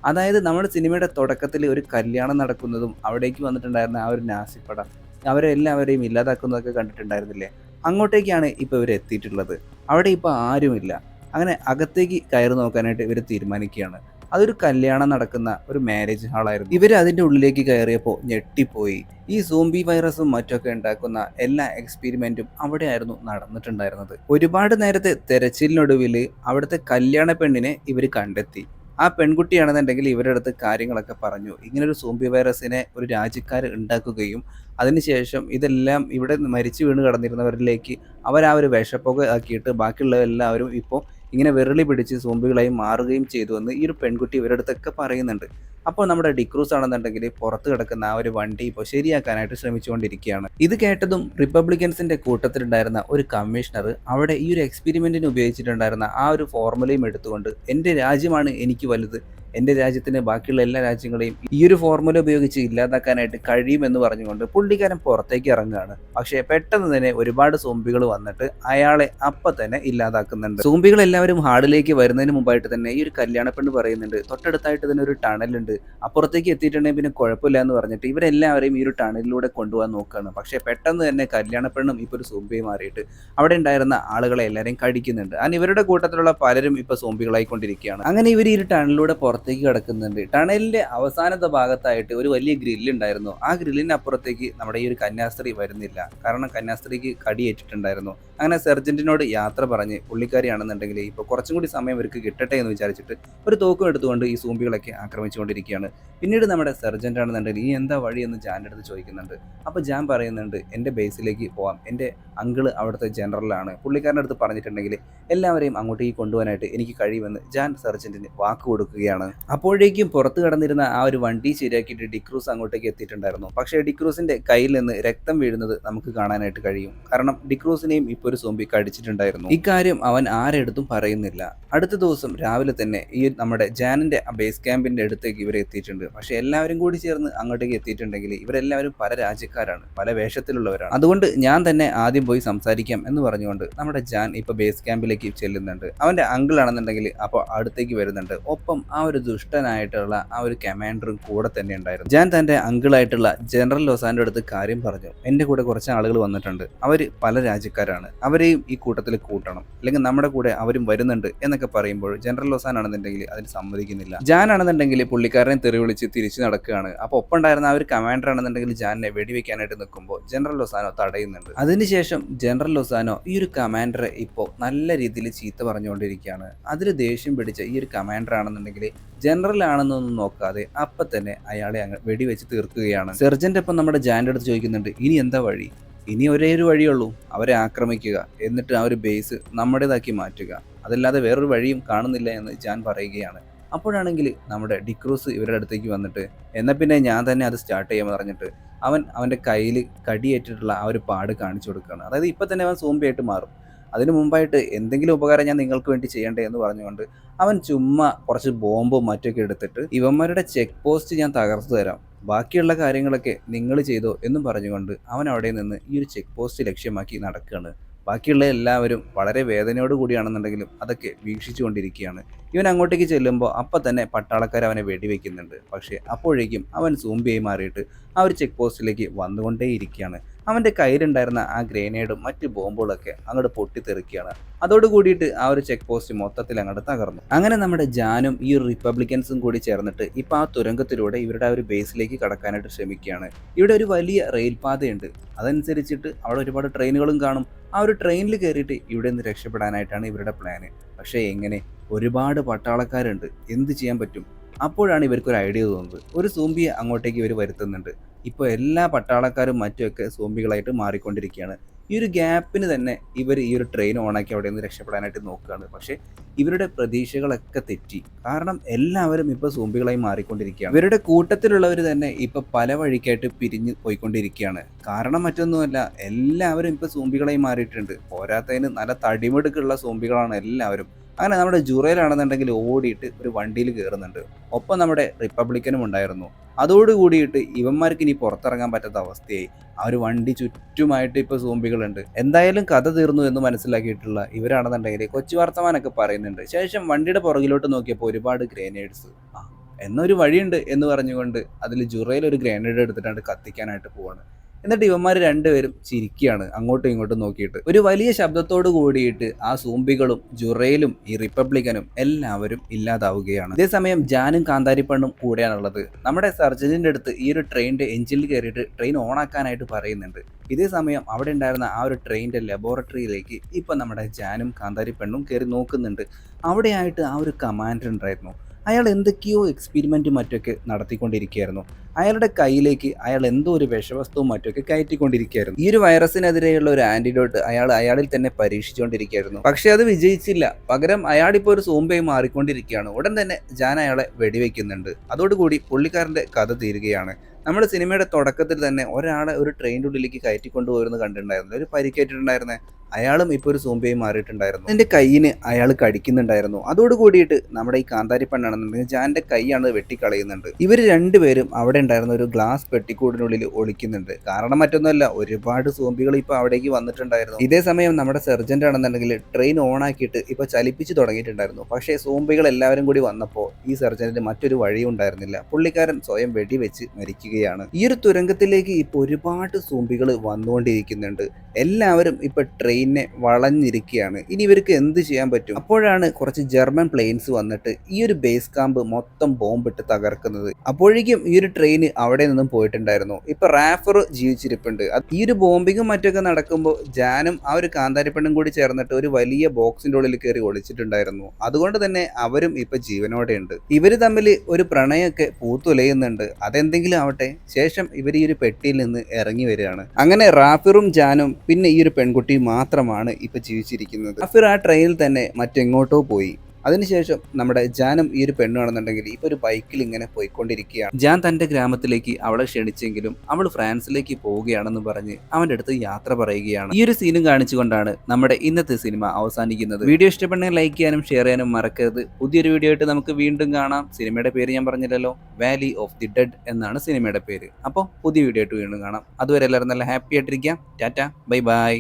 അതായത് നമ്മുടെ സിനിമയുടെ തുടക്കത്തിൽ ഒരു കല്യാണം നടക്കുന്നതും അവിടേക്ക് വന്നിട്ടുണ്ടായിരുന്ന ആ ഒരു നാസിപ്പട അവരെ എല്ലാവരെയും ഇല്ലാതാക്കുന്നതൊക്കെ കണ്ടിട്ടുണ്ടായിരുന്നില്ലേ? അങ്ങോട്ടേക്കാണ് ഇപ്പോൾ ഇവർ എത്തിയിട്ടുള്ളത്. അവിടെ ഇപ്പോൾ ആരുമില്ല. അങ്ങനെ അകത്തേക്ക് കയറി നോക്കാനായിട്ട് ഇവർ തീരുമാനിക്കുകയാണ്. അതൊരു കല്യാണം നടക്കുന്ന ഒരു മാരേജ് ഹാളായിരുന്നു ഇവർ അതിന്റെ ഉള്ളിലേക്ക് കയറിയപ്പോൾ ഞെട്ടിപ്പോയി. ഈ സോംബി വൈറസും മറ്റൊക്കെ ഉണ്ടാക്കുന്ന എല്ലാ എക്സ്പെരിമെന്റും അവിടെയായിരുന്നു നടന്നിട്ടുണ്ടായിരുന്നത്. ഒരുപാട് നേരത്തെ തെരച്ചിലിനൊടുവിൽ അവിടുത്തെ കല്യാണ പെണ്ണിനെ ഇവർ കണ്ടെത്തി. ആ പെൺകുട്ടിയാണെന്നുണ്ടെങ്കിൽ ഇവരുടെ അടുത്ത് കാര്യങ്ങളൊക്കെ പറഞ്ഞു. ഇങ്ങനൊരു സോംബി വൈറസിനെ ഒരു രാജ്യക്കാർ ഉണ്ടാക്കുകയും അതിനുശേഷം ഇതെല്ലാം ഇവിടെ മരിച്ചു വീണ് കടന്നിരുന്നവരിലേക്ക് അവർ ആ ഒരു വിഷപ്പുക ആക്കിയിട്ട് ബാക്കിയുള്ള എല്ലാവരും ഇപ്പോൾ ഇങ്ങനെ വിരളി പിടിച്ച് സോംബികളായി മാറുകയും ചെയ്തുവെന്ന് ഈ ഒരു പെൺകുട്ടി ഇവരുടെ അടുത്തൊക്കെ പറയുന്നുണ്ട്. അപ്പോൾ നമ്മുടെ ഡിക്രൂസ് ആണെന്നുണ്ടെങ്കിൽ പുറത്ത് കിടക്കുന്ന ആ ഒരു വണ്ടി ഇപ്പോൾ ശരിയാക്കാനായിട്ട് ശ്രമിച്ചുകൊണ്ടിരിക്കുകയാണ്. ഇത് കേട്ടതും റിപ്പബ്ലിക്കൻസിന്റെ കൂട്ടത്തിലുണ്ടായിരുന്ന ഒരു കമ്മീഷണർ അവിടെ ഈ ഒരു എക്സ്പെരിമെന്റിന് ഉപയോഗിച്ചിട്ടുണ്ടായിരുന്ന ആ ഒരു ഫോർമുലയും എടുത്തുകൊണ്ട് എന്റെ രാജ്യമാണ് എനിക്ക് വലുത്. എന്റെ രാജ്യത്തിന് ബാക്കിയുള്ള എല്ലാ രാജ്യങ്ങളെയും ഈ ഒരു ഫോർമുല ഉപയോഗിച്ച് ഇല്ലാതാക്കാനായിട്ട് കഴിയുമെന്ന് പറഞ്ഞുകൊണ്ട് പുള്ളിക്കാരൻ പുറത്തേക്ക് ഇറങ്ങുകയാണ്. പക്ഷേ പെട്ടെന്ന് തന്നെ ഒരുപാട് സോംബികൾ വന്നിട്ട് അയാളെ അപ്പം തന്നെ ഇല്ലാതാക്കുന്നുണ്ട്. സോംബികൾ എല്ലാവരും ഹാളിലേക്ക് വരുന്നതിന് മുമ്പായിട്ട് തന്നെ ഈ ഒരു കല്യാണ പെണ്ണ് പറയുന്നുണ്ട് തൊട്ടടുത്തായിട്ട് തന്നെ ഒരു ടണലുണ്ട്. അപ്പുറത്തേക്ക് എത്തിയിട്ടുണ്ടെങ്കിൽ പിന്നെ കുഴപ്പമില്ല എന്ന് പറഞ്ഞിട്ട് ഇവരെല്ലാവരെയും ഈ ഒരു ടണലിലൂടെ കൊണ്ടുപോകാൻ നോക്കുകയാണ്. പക്ഷേ പെട്ടെന്ന് തന്നെ കല്യാണ പെണ്ണും ഇപ്പോൾ ഒരു സോംബിയായി മാറിയിട്ട് അവിടെ ഉണ്ടായിരുന്ന ആളുകളെ എല്ലാവരെയും കടിക്കുന്നുണ്ട്. അങ്ങനെ ഇവരുടെ കൂട്ടത്തിലുള്ള പലരും ഇപ്പോൾ സോംബികളായിക്കൊണ്ടിരിക്കുകയാണ്. അങ്ങനെ ഇവർ ഈ ഒരു ടണലിലൂടെ പുറത്തേക്ക് കിടക്കുന്നുണ്ട്. ടണലിന്റെ അവസാനത്തെ ഭാഗത്തായിട്ട് ഒരു വലിയ ഗ്രില്ല് ഉണ്ടായിരുന്നു. ആ ഗ്രില്ലിന് അപ്പുറത്തേക്ക് നമ്മുടെ ഈ ഒരു കന്യാസ്ത്രീ വരുന്നില്ല. കാരണം കന്യാസ്ത്രീക്ക് കടിയേറ്റിട്ടുണ്ടായിരുന്നു അങ്ങനെ സെർജന്റിനോട് യാത്ര പറഞ്ഞ് പുള്ളിക്കാരിയാണെന്നുണ്ടെങ്കിൽ ഇപ്പോൾ കുറച്ചും കൂടി സമയം ഇവർക്ക് കിട്ടട്ടെ എന്ന് വിചാരിച്ചിട്ട് ഒരു തോക്കും എടുത്തുകൊണ്ട് ഈ സൂമ്പികളൊക്കെ ആക്രമിച്ചുകൊണ്ടിരിക്കുകയാണ്. പിന്നീട് നമ്മുടെ സെർജന്റ് ആണെന്നുണ്ടെങ്കിൽ എന്താ വഴി? എന്ന് ജാന്റെ അടുത്ത് ചോദിക്കുന്നുണ്ട്. അപ്പോൾ ജാൻ പറയുന്നുണ്ട് എന്റെ ബേസിലേക്ക് പോവാം. എന്റെ അങ്കിൾ അവിടുത്തെ ജനറലാണ് പുള്ളിക്കാരന്റെ അടുത്ത് പറഞ്ഞിട്ടുണ്ടെങ്കിൽ എല്ലാവരെയും അങ്ങോട്ടേക്ക് കൊണ്ടുപോകാനായിട്ട് എനിക്ക് കഴിയുമെന്ന്. ജാൻ സെർജന്റിന് വാക്ക് കൊടുക്കുകയാണ്. അപ്പോഴേക്കും പുറത്തു കടന്നിരുന്ന ആ ഒരു വണ്ടി ശരിയാക്കിയിട്ട് ഡിക്രൂസ് അങ്ങോട്ടേക്ക് എത്തിയിട്ടുണ്ടായിരുന്നു. പക്ഷേ ഡിക്രൂസിന്റെ കയ്യിൽ നിന്ന് രക്തം വീഴുന്നത് നമുക്ക് കാണാനായിട്ട് കഴിയും. കാരണം ഡിക്രൂസിനെയും ഇപ്പോൾ ഒരു സോംബി കടിച്ചിട്ടുണ്ടായിരുന്നു ഇക്കാര്യം അവൻ ആരെടുത്തും പറയുന്നില്ല. അടുത്ത ദിവസം രാവിലെ തന്നെ ഈ നമ്മുടെ ജാനിന്റെ ബേസ് ക്യാമ്പിന്റെ അടുത്തേക്ക് ഇവരെ എത്തിയിട്ടുണ്ട്. പക്ഷെ എല്ലാവരും കൂടി ചേർന്ന് അങ്ങോട്ടേക്ക് എത്തിയിട്ടുണ്ടെങ്കിൽ ഇവരെല്ലാവരും പല രാജ്യക്കാരാണ് പല വേഷത്തിലുള്ളവരാണ്. അതുകൊണ്ട് ഞാൻ തന്നെ ആദ്യം പോയി സംസാരിക്കാം എന്ന് പറഞ്ഞുകൊണ്ട് നമ്മുടെ ജാൻ ഇപ്പൊ ബേസ് ക്യാമ്പിലേക്ക് ചെല്ലുന്നുണ്ട്. അവന്റെ അങ്കിൾ ആണെന്നുണ്ടെങ്കിൽ അപ്പോൾ അടുത്തേക്ക് വരുന്നുണ്ട്. ഒപ്പം ആ ഒരു ദുഷ്ടനായിട്ടുള്ള ആ ഒരു കമാൻഡറും കൂടെ തന്നെ ഉണ്ടായിരുന്നു. ഞാൻ തന്റെ അങ്കിളായിട്ടുള്ള ജനറൽ ലോസാന്റെ അടുത്ത് കാര്യം പറഞ്ഞു. എന്റെ കൂടെ കുറച്ച് ആളുകൾ വന്നിട്ടുണ്ട്. അവർ പല രാജ്യക്കാരാണ്. അവരെയും ഈ കൂട്ടത്തിൽ കൂട്ടണം. അല്ലെങ്കിൽ നമ്മുടെ കൂടെ അവരും വരുന്നുണ്ട് എന്നൊക്കെ പറയുമ്പോൾ ജനറൽ ലോസാൻ ആണെന്നുണ്ടെങ്കിൽ അതിന് സമ്മതിക്കുന്നില്ല. ജാൻ ആണെന്നുണ്ടെങ്കിൽ പുള്ളിക്കാരനെ തെറി വിളിച്ച് തിരിച്ചു നടക്കുകയാണ്. അപ്പോൾ ഒപ്പം ഉണ്ടായിരുന്ന ആ ഒരു കമാൻഡർ ആണെന്നുണ്ടെങ്കിൽ ജാനിനെ വെടിവെക്കാനായിട്ട് നിൽക്കുമ്പോൾ ജനറൽ ലൊസാനോ തടയുന്നുണ്ട്. അതിനുശേഷം ജനറൽ ലൊസാനോ ഈ ഒരു കമാൻഡറെ ഇപ്പോൾ നല്ല രീതിയിൽ ചീത്ത പറഞ്ഞുകൊണ്ടിരിക്കുകയാണ്. അതിൽ ദേഷ്യം പിടിച്ച ഈ ഒരു കമാൻഡർ ആണെന്നുണ്ടെങ്കിൽ ജനറൽ ആണെന്നൊന്നും നോക്കാതെ അപ്പം തന്നെ അയാളെ അങ്ങ് വെടിവെച്ച് തീർക്കുകയാണ്. സെർജന്റ് അപ്പം നമ്മുടെ ജാന്റെ അടുത്ത് ചോദിക്കുന്നുണ്ട് ഇനി എന്താ വഴി? ഇനി ഒരേ ഒരു വഴിയുള്ളൂ അവരെ ആക്രമിക്കുക. എന്നിട്ട് ആ ഒരു ബേസ് നമ്മുടേതാക്കി മാറ്റുക. അതല്ലാതെ വേറൊരു വഴിയും കാണുന്നില്ല എന്ന് ജാൻ പറയുകയാണ്. അപ്പോഴാണെങ്കിൽ നമ്മുടെ ഡിക്രൂസ് ഇവരുടെ അടുത്തേക്ക് വന്നിട്ട് എന്നാൽ പിന്നെ ഞാൻ തന്നെ അത് സ്റ്റാർട്ട് ചെയ്യാമെന്ന് പറഞ്ഞിട്ട് അവൻ അവന്റെ കയ്യിൽ കടിയേറ്റിട്ടുള്ള ആ ഒരു പാട് കാണിച്ചു കൊടുക്കുകയാണ്. അതായത് ഇപ്പം തന്നെ അവൻ സോംബിയായിട്ട് മാറും. അതിനു മുമ്പായിട്ട് എന്തെങ്കിലും ഉപകാരം ഞാൻ നിങ്ങൾക്ക് വേണ്ടി ചെയ്യണ്ടേ എന്ന് പറഞ്ഞുകൊണ്ട് അവൻ ചുമ്മാ കുറച്ച് ബോംബും മറ്റൊക്കെ എടുത്തിട്ട് ഇവന്മാരുടെ ചെക്ക് പോസ്റ്റ് ഞാൻ തകർത്തു തരാം. ബാക്കിയുള്ള കാര്യങ്ങളൊക്കെ നിങ്ങൾ ചെയ്തോ എന്നും പറഞ്ഞുകൊണ്ട് അവൻ അവിടെ നിന്ന് ഈ ഒരു ചെക്ക് പോസ്റ്റ് ലക്ഷ്യമാക്കി നടക്കുകയാണ്. ബാക്കിയുള്ള എല്ലാവരും വളരെ വേദനയോട് കൂടിയാണെന്നുണ്ടെങ്കിലും അതൊക്കെ വീക്ഷിച്ചുകൊണ്ടിരിക്കുകയാണ് ഇവൻ അങ്ങോട്ടേക്ക് ചെല്ലുമ്പോൾ അപ്പം തന്നെ പട്ടാളക്കാർ അവനെ വെടിവെക്കുന്നുണ്ട്. പക്ഷേ അപ്പോഴേക്കും അവൻ സൂമ്പിയായി മാറിയിട്ട് ആ ഒരു ചെക്ക് പോസ്റ്റിലേക്ക് വന്നുകൊണ്ടേയിരിക്കുകയാണ്. അവന്റെ കയ്യിലുണ്ടായിരുന്ന ആ ഗ്രേനേഡും മറ്റ് ബോംബുകളൊക്കെ അങ്ങോട്ട് പൊട്ടിത്തെറിക്കുകയാണ്. അതോട് കൂടിയിട്ട് ആ ഒരു ചെക്ക് പോസ്റ്റ് മൊത്തത്തിൽ അങ്ങോട്ട് തകർന്നു. അങ്ങനെ നമ്മുടെ ജാനും ഈ ഒരു റിപ്പബ്ലിക്കൻസും കൂടി ചേർന്നിട്ട് ഇപ്പോൾ ആ തുരങ്കത്തിലൂടെ ഇവരുടെ ആ ഒരു ബേസിലേക്ക് കടക്കാനായിട്ട് ശ്രമിക്കുകയാണ്. ഇവിടെ ഒരു വലിയ റെയിൽപാതയുണ്ട്. അതനുസരിച്ചിട്ട് അവിടെ ഒരുപാട് ട്രെയിനുകളും കാണും. ആ ഒരു ട്രെയിനിൽ കയറിയിട്ട് ഇവിടെ നിന്ന് രക്ഷപ്പെടാനായിട്ടാണ് ഇവരുടെ പ്ലാന് പക്ഷേ എങ്ങനെ? ഒരുപാട് പട്ടാളക്കാരുണ്ട്. എന്ത് ചെയ്യാൻ പറ്റും? അപ്പോഴാണ് ഇവർക്കൊരു ഐഡിയ തോന്നുന്നത്. ഒരു സൂമ്പിയെ അങ്ങോട്ടേക്ക് ഇവർ വരുത്തുന്നുണ്ട്. ഇപ്പോൾ എല്ലാ പട്ടാളക്കാരും മറ്റുമൊക്കെ സോംബികളായിട്ട് മാറിക്കൊണ്ടിരിക്കുകയാണ്. ഈ ഒരു ഗ്യാപ്പിന് തന്നെ ഇവർ ഈ ഒരു ട്രെയിൻ ഓണാക്കി അവിടെ നിന്ന് രക്ഷപ്പെടാനായിട്ട് നോക്കുകയാണ്. പക്ഷേ ഇവരുടെ പ്രതീക്ഷകളൊക്കെ തെറ്റി. കാരണം എല്ലാവരും ഇപ്പോൾ സോംബികളായി മാറിക്കൊണ്ടിരിക്കുകയാണ്. ഇവരുടെ കൂട്ടത്തിലുള്ളവർ തന്നെ ഇപ്പോൾ പല വഴിക്കായിട്ട് പിരിഞ്ഞ് പോയിക്കൊണ്ടിരിക്കുകയാണ്. കാരണം മറ്റൊന്നുമല്ല എല്ലാവരും ഇപ്പോൾ സോംബികളായി മാറിയിട്ടുണ്ട്. പോരാത്തതിന് നല്ല തടിമെടുക്കുള്ള സോംബികളാണ് എല്ലാവരും. അങ്ങനെ നമ്മുടെ ജുറയിലാണെന്നുണ്ടെങ്കിൽ ഓടിയിട്ട് ഒരു വണ്ടിയിൽ കയറുന്നുണ്ട്. ഒപ്പം നമ്മുടെ റിപ്പബ്ലിക്കനും ഉണ്ടായിരുന്നു. അതോട് കൂടിയിട്ട് ഇവന്മാർക്ക് ഇനി പുറത്തിറങ്ങാൻ പറ്റാത്ത അവസ്ഥയായി. ആ ഒരു വണ്ടി ചുറ്റുമായിട്ട് ഇപ്പോൾ സോംബികളുണ്ട്. എന്തായാലും കഥ തീർന്നു എന്ന് മനസ്സിലാക്കിയിട്ടുള്ള ഇവരാണെന്നുണ്ടെങ്കിൽ കൊച്ചു വർത്തമാനൊക്കെ പറയുന്നുണ്ട്. ശേഷം വണ്ടിയുടെ പുറകിലോട്ട് നോക്കിയപ്പോൾ ഒരുപാട് ഗ്രേനേഡ്സ്. ആ എന്നൊരു വഴിയുണ്ട് എന്ന് പറഞ്ഞുകൊണ്ട് അതിൽ ജുറയിൽ ഒരു ഗ്രേനേഡ് എടുത്തിട്ടാണ് കത്തിക്കാനായിട്ട് പോവാണ്. എന്നിട്ട് ഇവന്മാർ രണ്ടുപേരും ചിരിക്കുകയാണ് അങ്ങോട്ടും ഇങ്ങോട്ടും നോക്കിയിട്ട്. ഒരു വലിയ ശബ്ദത്തോട് കൂടിയിട്ട് ആ സൂമ്പികളും ജുറയിലും ഈ റിപ്പബ്ലിക്കനും എല്ലാവരും ഇല്ലാതാവുകയാണ്. അതേസമയം ജാനും കാന്താരിപ്പണ്ണും കൂടെയാണുള്ളത്. നമ്മുടെ സർജനിന്റെ അടുത്ത് ഈ ഒരു ട്രെയിനിന്റെ എഞ്ചിനിൽ കയറിയിട്ട് ട്രെയിൻ ഓണാക്കാനായിട്ട് പറയുന്നുണ്ട്. ഇതേ സമയം അവിടെ ഉണ്ടായിരുന്ന ആ ഒരു ട്രെയിനിന്റെ ലബോറട്ടറിയിലേക്ക് ഇപ്പം നമ്മുടെ ജാനും കാന്താരിപ്പണ്ണും കയറി നോക്കുന്നുണ്ട്. അവിടെയായിട്ട് ആ ഒരു കമാൻഡർ ഉണ്ടായിരുന്നു. അയാൾ എന്തൊക്കെയോ എക്സ്പെരിമെന്റും മറ്റൊക്കെ നടത്തിക്കൊണ്ടിരിക്കുകയായിരുന്നു. അയാളുടെ കയ്യിലേക്ക് അയാൾ എന്തോ ഒരു വിഷവസ്തുവും മറ്റൊക്കെ കയറ്റിക്കൊണ്ടിരിക്കുകയായിരുന്നു. ഈ ഒരു വൈറസിനെതിരെയുള്ള ഒരു ആന്റിഡോട്ട് അയാൾ അയാളിൽ തന്നെ പരീക്ഷിച്ചുകൊണ്ടിരിക്കുകയായിരുന്നു. പക്ഷെ അത് വിജയിച്ചില്ല. പകരം അയാളിപ്പോൾ ഒരു സോംബയായി മാറിക്കൊണ്ടിരിക്കുകയാണ്. ഉടൻ തന്നെ ജാൻ അയാളെ വെടിവെക്കുന്നുണ്ട്. അതോടുകൂടി പുള്ളിക്കാരന്റെ കഥ തീരുകയാണ്. നമ്മുടെ സിനിമയുടെ തുടക്കത്തിൽ തന്നെ ഒരാളെ ഒരു ട്രെയിനിന്റെ ഉള്ളിലേക്ക് കയറ്റിക്കൊണ്ടുപോയിരുന്ന് കണ്ടിട്ടുണ്ടായിരുന്നു. ഒരു പരിക്കേറ്റിട്ടുണ്ടായിരുന്നേ. അയാളും ഇപ്പോൾ ഒരു സോംബിയായി മാറിയിട്ടുണ്ടായിരുന്നു. എന്റെ കയ്യിന് അയാൾ കടിക്കുന്നുണ്ടായിരുന്നു. അതോട് കൂടിയിട്ട് നമ്മുടെ ഈ കാന്താരി പെണ്ണാണെന്നുണ്ടെങ്കിൽ ജാന്റെ കൈയാണ് വെട്ടിക്കളയുന്നുണ്ട്. ഇവർ രണ്ടുപേരും അവിടെ ഉണ്ടായിരുന്ന ഒരു ഗ്ലാസ് പെട്ടിക്കൂടിനുള്ളിൽ ഒളിക്കുന്നുണ്ട്. കാരണം മറ്റൊന്നുമല്ല ഒരുപാട് സോംബികൾ ഇപ്പോൾ അവിടേക്ക് വന്നിട്ടുണ്ടായിരുന്നു. ഇതേ സമയം നമ്മുടെ സെർജന്റ് ആണെന്നുണ്ടെങ്കിൽ ട്രെയിൻ ഓൺ ആക്കിയിട്ട് ഇപ്പോൾ ചലിപ്പിച്ചു തുടങ്ങിയിട്ടുണ്ടായിരുന്നു. പക്ഷേ സോംബികൾ എല്ലാവരും കൂടി വന്നപ്പോൾ ഈ സെർജന്റിന് മറ്റൊരു വഴിയും ഉണ്ടായിരുന്നില്ല. പുള്ളിക്കാരൻ സ്വയം വെടിവെച്ച് മരിക്കുകയാണ്. ഈ ഒരു തുരങ്കത്തിലേക്ക് ഇപ്പോൾ ഒരുപാട് സോംബികൾ വന്നുകൊണ്ടിരിക്കുന്നുണ്ട്. എല്ലാവരും ഇപ്പോൾ ട്രെയിനിനെ വളഞ്ഞിരിക്കുകയാണ്. ഇനി ഇവർക്ക് എന്ത് ചെയ്യാൻ പറ്റും? അപ്പോഴാണ് കുറച്ച് ജർമ്മൻ പ്ലെയിൻസ് വന്നിട്ട് ഈ ഒരു ബേസ് ക്യാമ്പ് മൊത്തം ബോംബിട്ട് തകർക്കുന്നത്. അപ്പോഴേക്കും ഈ ഒരു ട്രെയിൻ അവിടെ നിന്നും പോയിട്ടുണ്ടായിരുന്നു. ഇപ്പൊ റാഫർ ജീവിച്ചിരിപ്പുണ്ട്. ഈ ഒരു ബോംബിങ്ങും മറ്റൊക്കെ നടക്കുമ്പോൾ ജാനും ആ ഒരു കാന്താരിപ്പെണ്ണും കൂടി ചേർന്നിട്ട് ഒരു വലിയ ബോക്സിന്റെ ഉള്ളിൽ കയറി ഒളിച്ചിട്ടുണ്ടായിരുന്നു. അതുകൊണ്ട് തന്നെ അവരും ഇപ്പൊ ജീവനോടെ ഉണ്ട് ഇവർ തമ്മിൽ ഒരു പ്രണയമൊക്കെ പൂത്തുലയുന്നുണ്ട്. അതെന്തെങ്കിലും ആവട്ടെ ശേഷം ഇവർ ഈ ഒരു പെട്ടിയിൽ നിന്ന് ഇറങ്ങി വരികയാണ്. അങ്ങനെ റാഫിറും ജാനും പിന്നെ ഈ ഒരു പെൺകുട്ടിയും മാത്രമാണ് ഇപ്പൊ ജീവിച്ചിരിക്കുന്നത്. റാഫിർ ആ ട്രെയിനിൽ തന്നെ മറ്റെങ്ങോട്ടോ പോയി. അതിനുശേഷം നമ്മുടെ ജാനും ഈ ഒരു പെണ്ണുവാണെന്നുണ്ടെങ്കിൽ ഇപ്പൊ ഒരു ബൈക്കിൽ ഇങ്ങനെ പോയിക്കൊണ്ടിരിക്കുകയാണ്. ജാൻ തന്റെ ഗ്രാമത്തിലേക്ക് അവളെ ക്ഷണിച്ചെങ്കിലും അവൾ ഫ്രാൻസിലേക്ക് പോവുകയാണെന്ന് പറഞ്ഞ് അവന്റെ അടുത്ത് യാത്ര പറയുകയാണ്. ഈ ഒരു സീനും കാണിച്ചുകൊണ്ടാണ് നമ്മുടെ ഇന്നത്തെ സിനിമ അവസാനിക്കുന്നത്. വീഡിയോ ഇഷ്ടപ്പെടുന്ന ലൈക്ക് ചെയ്യാനും ഷെയർ ചെയ്യാനും മറക്കരുത്. പുതിയൊരു വീഡിയോ ആയിട്ട് നമുക്ക് വീണ്ടും കാണാം. സിനിമയുടെ പേര് ഞാൻ പറഞ്ഞില്ലല്ലോ. വാലി ഓഫ് ദി ഡെഡ് എന്നാണ് സിനിമയുടെ പേര്. അപ്പോൾ പുതിയ വീഡിയോ ആയിട്ട് വീണ്ടും കാണാം. അതുവരെ എല്ലാവരും നല്ല ഹാപ്പി ആയിട്ടിരിക്കാം. ടാറ്റ. Bye bye.